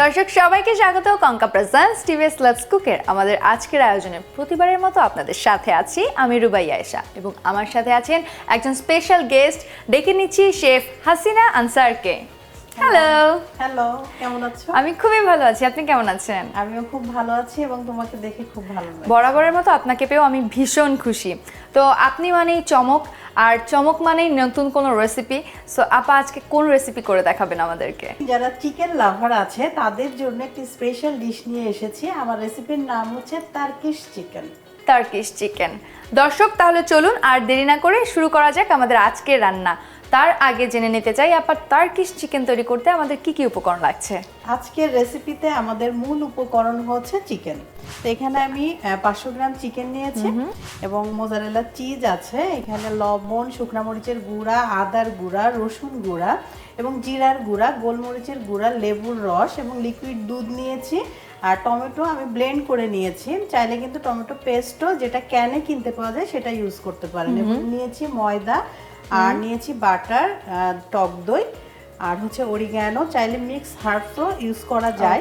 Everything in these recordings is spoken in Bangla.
দর্শক, সবাইকে স্বাগত কঙ্কা প্রেজেন্টস টিভিএস লেটস কুকের আমাদের আজকের আয়োজনে। প্রতিবারের মতো আপনাদের সাথে আছি আমি রুবাই আয়েশা এবং আমার সাথে আছেন একজন স্পেশাল গেস্ট ডেকে নিচ্ছি শেফ হাসিনা আনসারকে। হ্যালো হ্যালো কেমন আছো? আমি খুবই ভালো আছি। আপনি কেমন আছেন? আমিও খুব ভালো আছি এবং তোমাকে দেখে খুব ভালো লাগে বরাবরের মতো আপনাকে পেয়েও আমি ভীষণ খুশি। তো আপনি মানেই চমক আর চমক মানেই নতুন কোনো রেসিপি সো আপা আজকে কোন রেসিপি করে দেখাবেন আমাদেরকে? যারা চিকেন লাভার আছে তাদের জন্য একটি স্পেশাল ডিশ নিয়ে এসেছি। আমার রেসিপির নাম হচ্ছে তার্কিশ চিকেন টার্কিশ চিকেন। দর্শক তাহলে চলুন আর দেরি না করে শুরু করা যাক আমাদের আজকের রান্না। তার আগে জেনে নিতে চাই আপার টার্কিশ চিকেন তৈরি করতে আমাদের কি কি উপকরণ লাগছে? আজকের রেসিপিতে আমাদের মূল উপকরণ হচ্ছে চিকেন। তো এখানে আমি পাঁচশো গ্রাম চিকেন নিয়েছি এবং মোজারেলা চিজ আছে। এখানে লবণ শুকনা মরিচের গুঁড়া আদার গুঁড়া রসুন গুঁড়া এবং জিরার গুঁড়া গোলমরিচের গুঁড়া লেবুর রস এবং লিকুইড দুধ নিয়েছি। আর টমেটো আমি ব্লেন্ড করে নিয়েছি। চাইলে কিন্তু টমেটো পেস্টও যেটা ক্যানে কিনতে পাওয়া যায় সেটা ইউজ করতে পারেন। এবং নিয়েছি ময়দা আর নিয়েছি বাটার টক দই আর হচ্ছে অরিগ্যানো চাইলে মিক্স হার্বসও ইউজ করা যায়।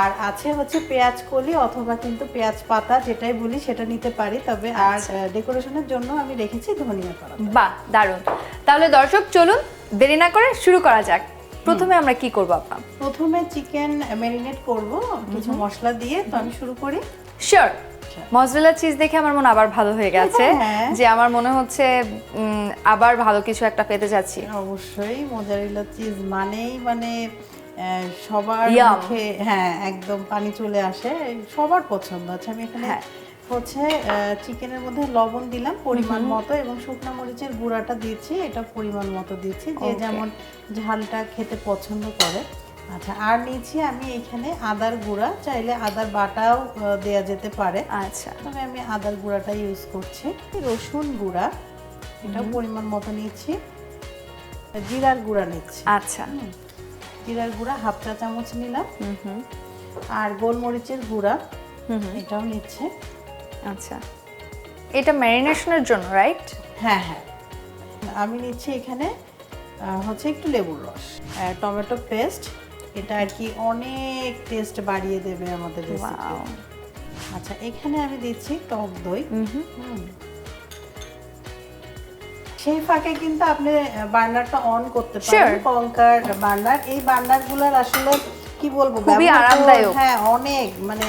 আর আছে হচ্ছে পেঁয়াজ কলি অথবা কিন্তু পেঁয়াজ পাতা যেটাই বলি সেটা নিতে পারি। তবে আর আচ্ছা। ডেকোরেশনের জন্য আমি রেখেছি ধনিয়া পাতা। বাহ দারুণ। তাহলে দর্শক চলুন দেরি না করে শুরু করা যাক। প্রথমে আমরা কি করব আপা? প্রথমে চিকেন ম্যারিনেট করব কিছু মশলা দিয়ে তো আমি শুরু করি। শিওর মজরেলা চিজ দেখে আমার মনে আবার ভালো হয়ে গেছে হ্যাঁ। যে আমার মনে হচ্ছে আবার ভালো কিছু একটা পেতে যাচ্ছি। অবশ্যই মোজারেলা চিজ মানেই মানে সবার মুখে হ্যাঁ একদম পানি চলে আসে সবার পছন্দ আছে আমি এখানে হ্যাঁ। হচ্ছে চিকেনের মধ্যে লবণ দিলাম পরিমাণ মতো এবং শুকনো মরিচের গুঁড়াটা দিচ্ছি এটা পরিমাণ মতো দিচ্ছি যে যেমন ঝালটা খেতে পছন্দ করে। আচ্ছা আর নিচ্ছি আমি এখানে আদার গুঁড়া চাইলে আদার বাটাও দেয়া যেতে পারে। আচ্ছা। তবে আমি আদার গুঁড়াটা ইউজ করছি। রসুন গুঁড়া এটাও পরিমাণ মতো নিচ্ছি। জিরার গুঁড়া নিচ্ছি। আচ্ছা। জিরার গুঁড়া হাফ চা চামচ নিলাম। হুম হুম। আর গোলমরিচের গুঁড়া হুম হুম। এটাও নিচ্ছে। আচ্ছা। এটা ম্যারিনেশনের জন্য রাইট হ্যাঁ হ্যাঁ। আমি নিচ্ছি এখানে হচ্ছে একটু লেবুর রস টমেটো পেস্ট। এটা আর কি অনেক টেস্ট বাড়িয়ে দেবে আমাদের আচ্ছা এখানে আমি দিচ্ছি টক দই। সেই ফাঁকে কিন্তু আপনি বার্নারটা অন করতে পারেন. কঙ্কার বার্নার। এই বার্নারগুলোর আসলে কি বলব খুবই আরামদায়ক। হ্যাঁ অনেক। মানে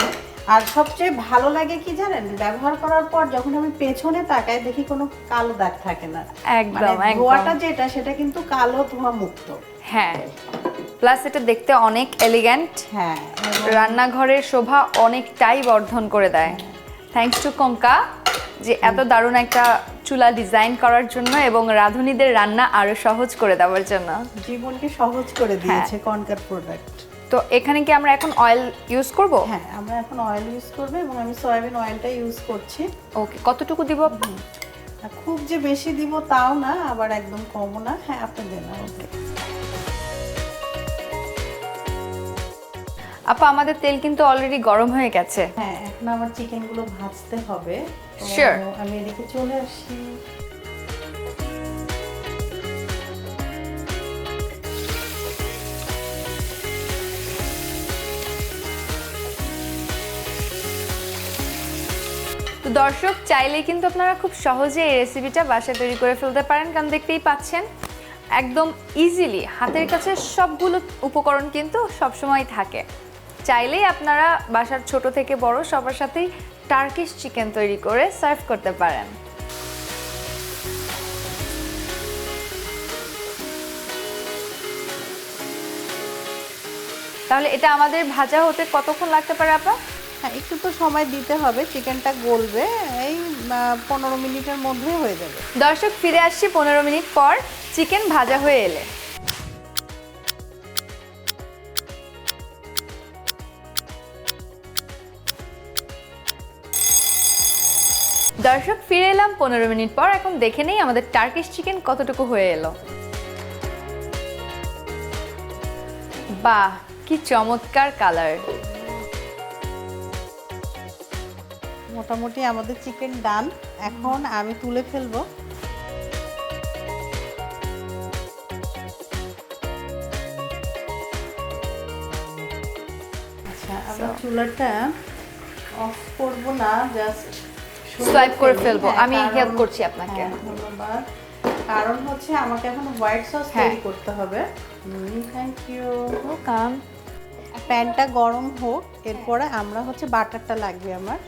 আর সবচেয়ে ভালো লাগে কি জানেন? ব্যবহার করার পর যখন আমি পেছনে তাকাই দেখি কোনো কালো দাগ থাকে না। একদম, মানে। ধোয়াটা যেটা সেটা কিন্তু কালো ধোয়া মুক্ত হ্যাঁ। প্লাস এটা দেখতে অনেক এলিগ্যান্ট হ্যাঁ রান্নাঘরের শোভা অনেকটাই বর্ধন করে দেয়। থ্যাঙ্কস টু কঙ্কা যে এত দারুণ একটা চুলা ডিজাইন করার জন্য এবং রাঁধুনিদের রান্না আরও সহজ করে দেওয়ার জন্য। জীবনকে সহজ করে দিয়েছে কনকার প্রোডাক্ট তো এখানে কি আমরা এখন অয়েল ইউজ করব? হ্যাঁ আমরা এখন অয়েল ইউজ করব এবং আমি সয়াবিন অয়েলটা ইউজ করছি। ওকে কতটুকু দিব? খুব যে বেশি দিব তাও না আবার একদম কমও না। হ্যাঁ আপনি দেন ওকে আপা আমাদের তেল কিন্তু অলরেডি গরম হয়ে গেছে। হ্যাঁ এখন আমার চিকেনগুলো ভাজতে হবে. আমি এদিকে চলে আসি। তো দর্শক, চাইলেই কিন্তু আপনারা খুব সহজে এই রেসিপিটা বাসায় তৈরি করে ফেলতে পারেন। কারণ দেখতেই পাচ্ছেন, একদম ইজিলি হাতের কাছে সবগুলো উপকরণ কিন্তু সবসময় থাকে। চাইলেই আপনারা বাসার ছোট থেকে বড় সবার সাথেই টার্কিশ চিকেন তৈরি করে সার্ভ করতে পারেন। তাহলে এটা আমাদের ভাজা হতে কতক্ষণ লাগতে পারে, আপা? হ্যাঁ একটু তো সময় দিতে হবে, চিকেনটা গলবে, এই পনেরো মিনিটের মধ্যে হয়ে যাবে। দর্শক, ফিরে আসছি পনেরো মিনিট পর, চিকেন ভাজা হয়ে এলে। দর্শক, ফিরে এলাম পনেরো মিনিট পর, এখন দেখে নেই আমাদের টার্কিশ চিকেন কতটুকু হয়ে এলো। বাহ, কি চমৎকার কালার মোটামুটি আমাদের চিকেন ডান এখন আমি তুলে ফেলব। আচ্ছা আমরা চুলাটা অফ করব না জাস্ট করে ফেলব। আমি help করছি আপনাকে। ধন্যবাদ। কারণ হচ্ছে আমাকে এখন হোয়াইট সস হ্যাঁ। তৈরি করতে হবে। থ্যাংক ইউ ওয়েলকাম প্যানটা গরম হোক এরপরে আমরা হচ্ছে বাটারটা লাগবে আমার।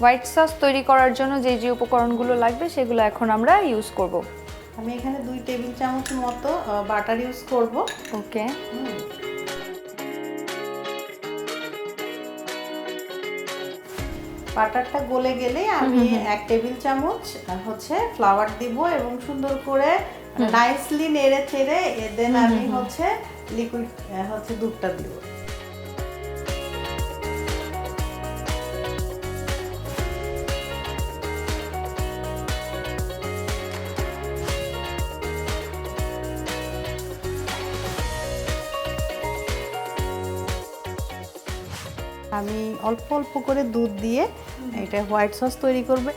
হোয়াইট সস তৈরি করার জন্য যে যে উপকরণগুলো লাগবে সেগুলো এখন আমরা ইউজ করব। আমি এখানে দুই টেবিল চামচ মতো বাটার ইউজ করব। ওকে বাটারটা গলে গেলে আমি এক টেবিল চামচ হচ্ছে ফ্লাওয়ার দিব এবং সুন্দর করে নাইসলি নেড়ে চেড়ে দেন আমি হচ্ছে লিকুইড হচ্ছে দুধটা দিব। আমি অল্প অল্প করে দুধ দিয়ে এটা হোয়াইট সস তৈরি করবে।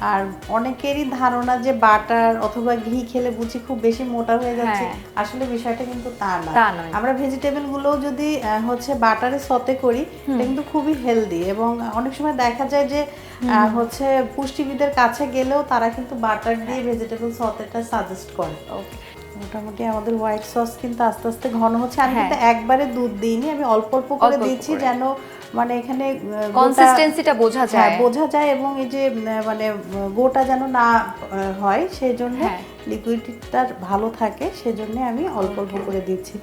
আর অনেকেরই ধারণা যে বাটার অথবা ঘি খেলে বুঝি খুব বেশি মোটা হয়ে যাচ্ছে। হ্যাঁ। আসলে বিষয়টা কিন্তু তা না। আমরা ভেজিটেবলগুলো যদি হচ্ছে বাটারে সতে করি এটা কিন্তু খুবই হেলদি এবং অনেক সময় দেখা যায় যে হচ্ছে পুষ্টিবিদের কাছে গেলেও তারা কিন্তু বাটার দিয়ে ভেজিটেবল সতেটা সাজেস্ট করে। ওকে মোটামুটি আমাদের হোয়াইট সস কিন্তু আস্তে আস্তে ঘন হচ্ছে। আমি হ্যাঁ। কিন্তু একবারে দুধ দিইনি আমি অল্প অল্প করে দিয়েছি যেন মানে এখানে কনসিস্টেন্সিটা বোঝা হ্যাঁ, যায়। বোঝা যায় এবং এই যে মানে গোটা যেন না হয় সেই জন্য। লিকুইডটা ভালো থাকে সেজন্য আমি অল্প অল্প করে দিচ্ছি।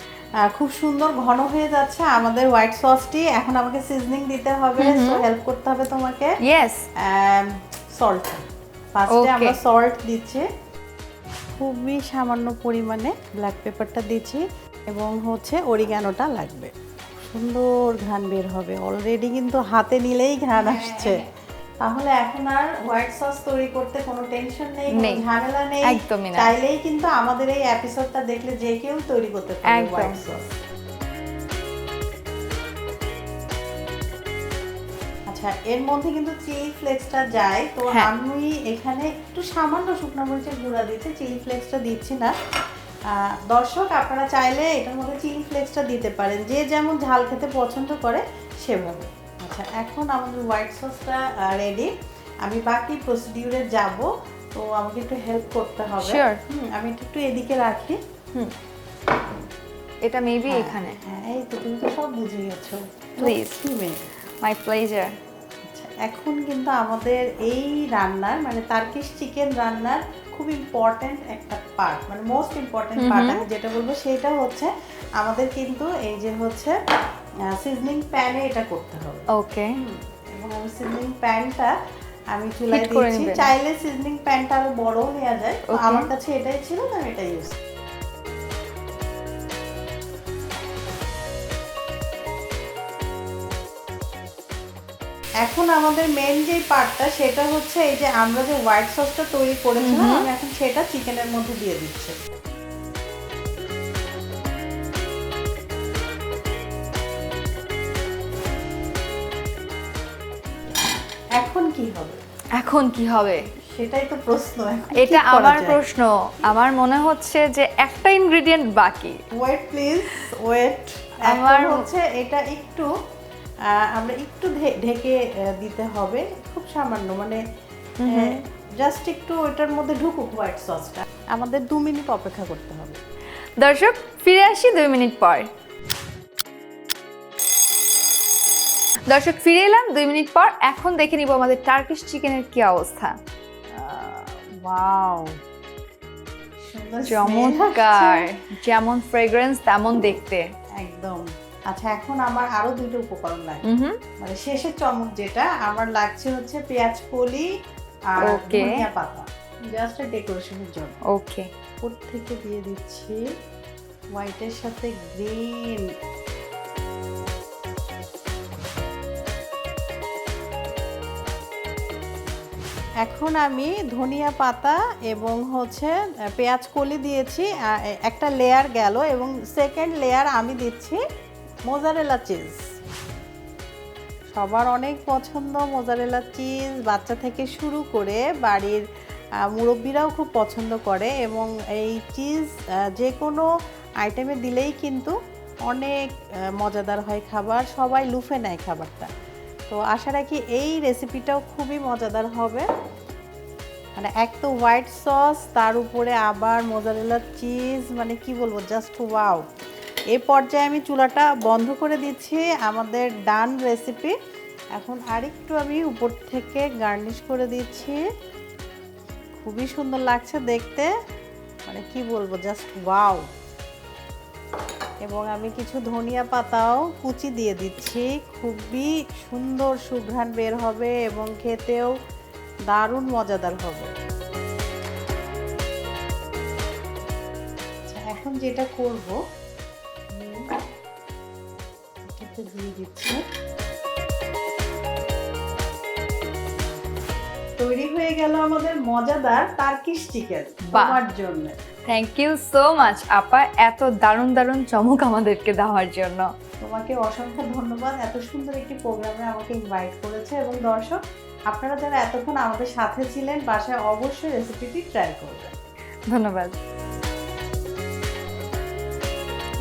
খুব সুন্দর ঘন হয়ে যাচ্ছে আমাদের হোয়াইট সসটি এখন আমাকে সিজনিং দিতে হবে সো হেল্প করতে হবে তোমাকে। ইয়েস সল্ট ফার্স্টে. আমরা সল্ট দিচ্ছি। খুবই সামান্য পরিমাণে ব্ল্যাক পেপারটা দিচ্ছি এবং হচ্ছে অরিগানোটা লাগবে। সুন্দর ঘ্রাণ বের হবে। অলরেডি কিন্তু হাতে নিলেই ঘ্রাণ হ্যাঁ, আসছে। তাহলে এখন আর হোয়াইট সস তৈরি করতে কোনো টেনশন নেই কোনো নেই। ঝামেলা নেই। একদমই না। চাইলেই কিন্তু আমাদের এই এপিসোডটা দেখলে যে কেউ তৈরি করতে পারে হোয়াইট সস আচ্ছা এর মধ্যে কিন্তু চিলি ফ্লেক্সটা যায়। তো হ্যাঁ। আমি এখানে একটু সামান্য শুকনো মরিচের গুঁড়া দিচ্ছি চিলি ফ্লেক্সটা দিচ্ছি না। দর্শক আপনারা চাইলে এটার মধ্যে চিলি ফ্লেক্সটা দিতে পারেন। যে যেমন ঝাল খেতে পছন্দ করে সেভাবে। আচ্ছা এখন আমাদের হোয়াইট সসটা রেডি আমি বাকি প্রসিডিউরে যাব তো আমাকে একটু হেল্প করতে হবে। আমি একটু এদিকে রাখি। হুম। এটা মেবি হ্যাঁ, এখানে। হ্যাঁ এই তো তুমি তো সব বুঝে গেছো. কি মাই প্লেজার এখন কিন্তু আমাদের এই রান্নার মানে তার্কিশ চিকেন রান্নার খুব ইম্পর্ট্যান্ট একটা পার্ট মানে মোস্ট ইম্পর্ট্যান্ট পার্ট আমি যেটা বলব সেটা হচ্ছে আমাদের কিন্তু এই যে হচ্ছে সিজনিং প্যানে এটা করতে হবে। ওকে এবং আমি সিজনিং প্যানটা আমি চুলায় দিচ্ছি নিবেন। চাইলে সিজনিং প্যানটা আরও বড়ও নেওয়া যায়। আমার কাছে এটাই ছিল আমি এটা ইউজ এখন আমাদের মেন যে পার্টটা সেটা হচ্ছে এই যে আমরা যে হোয়াইট সসটা তৈরি করেছিলাম আমি এখন সেটা চিকেনের মধ্যে দিয়ে দিচ্ছি। এখন কি হবে? এখন কি হবে? সেটাই তো প্রশ্ন এটা আমার প্রশ্ন। আমার মনে হচ্ছে যে একটা ইনগ্রেডিয়েন্ট বাকি। ওয়েট প্লিজ ওয়েট আমার হচ্ছে এটা একটু আমরা একটু ঢেকে দিতে হবে। খুব সামান্য মানে জাস্ট একটু ওইটার মধ্যে ঢুকুক হোয়াইট সসটা আমাদের দু মিনিট অপেক্ষা করতে হবে। দর্শক ফিরে আসি দুই মিনিট পর। দর্শক ফিরে এলাম দুই মিনিট পর। এখন দেখে নিব আমাদের টার্কিশ চিকেনের কি অবস্থা। ওয়াও চমৎকার। যেমন ফ্রেগ্রেন্স তেমন দেখতে। একদম। আচ্ছা এখন আমার আরও দুটো উপকরণ লাগে মানে শেষের চমক যেটা আমার লাগছে হচ্ছে পেঁয়াজ কলি আর ধনিয়া পাতা। জাস্ট ডেকোরেশনের জন্য। ওকে উপর থেকে দিয়ে দিচ্ছি হোয়াইটের সাথে গ্রিন এখন আমি ধনিয়া পাতা এবং হচ্ছে পেঁয়াজ কলি দিয়েছি একটা লেয়ার গেল এবং সেকেন্ড লেয়ার আমি দিচ্ছি মোজারেলা চিজ। সবার অনেক পছন্দ মোজারেলা চিজ। বাচ্চা থেকে শুরু করে বাড়ির মুরব্বিরাও খুব পছন্দ করে এবং এই চিজ যে কোনো আইটেমে দিলেই কিন্তু অনেক মজাদার হয় খাবার। সবাই লুফে নেয় খাবারটা। তো আশা রাখি এই রেসিপিটাও খুবই মজাদার হবে। মানে এক তো হোয়াইট সস, তার উপরে আবার মোজারেলা চিজ মানে কি বলব, জাস্ট ওয়াও। এই পর্যায়ে আমি চুলাটা বন্ধ করে দিচ্ছি আমাদের ডান রেসিপি এখন আরেকটু আমি উপর থেকে গার্নিশ করে দিচ্ছি। খুবই সুন্দর লাগছে দেখতে। মানে কি বলব জাস্ট ওয়াও এবং আমি কিছু ধনিয়া পাতাও কুচি দিয়ে দিচ্ছি। খুবই সুন্দর সুঘ্রাণ বের হবে এবং খেতেও দারুণ মজাদার হবে। আচ্ছা, এখন যেটা করব দিয়ে দিচ্ছি। তৈরি হয়ে গেল আমাদের মজাদার টার্কিশ চিকেন। তোমার জন্য। থ্যাংক ইউ সো মাচ আপা। এত দারুণ দারুণ চমক আমাদেরকে দেওয়ার জন্য। তোমাকে অসংখ্য ধন্যবাদ। এত সুন্দর একটি প্রোগ্রামে আমাকে ইনভাইট করেছে এবং দর্শক আপনারা যারা এতক্ষণ আমাদের সাথে ছিলেন বাসায় অবশ্যই রেসিপিটি ট্রাই করবেন। ধন্যবাদ।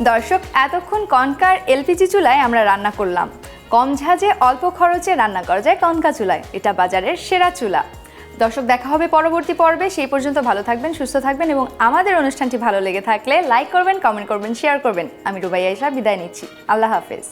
দর্শক, এতক্ষণ কনকার এলপিজি চুলায় আমরা রান্না করলাম। কম ঝাঁজে অল্প খরচে রান্না করা যায় কনকা চুলায়। এটা বাজারের সেরা চুলা। দর্শক, দেখা হবে পরবর্তী পর্বে। সেই পর্যন্ত ভালো থাকবেন, সুস্থ থাকবেন এবং আমাদের অনুষ্ঠানটি ভালো লেগে থাকলে লাইক করবেন, কমেন্ট করবেন, শেয়ার করবেন। আমি রুবাইয়া ইসলাম, বিদায় নিচ্ছি। আল্লাহ হাফেজ।